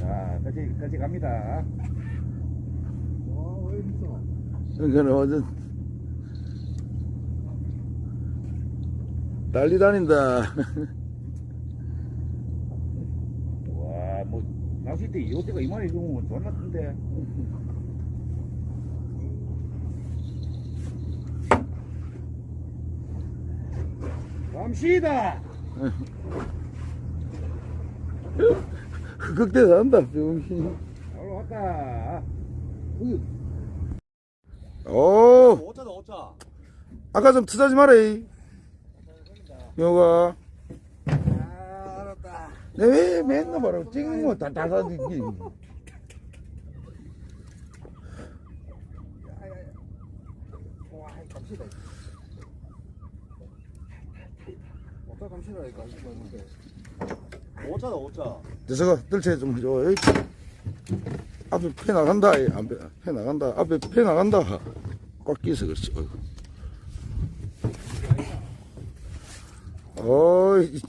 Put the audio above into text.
자, 끝이, 끝이 갑니다. 와, 왜 있어? 그러니까 완전 난리 다닌다. 와, 뭐, 낚싯대 요새가 이만해 주면 존나 큰데. 감시다! 흑흑대 난다, 병신. 잘 왔다. 오, 오자다, 오자. 아까 좀 투자지 마라, 이. 영호가. 아, 알았다. 내왜 맨날 말하고 찍는 거 다, 다 사지. 와, 감시다. 오자 감시라니까, 이거 있는데. 저거 들채 좀 해줘. 앞에 패 나간다, 이. 앞에 패 나간다. 앞에 패 나간다. 꽉 끼서 그렇지. 어이,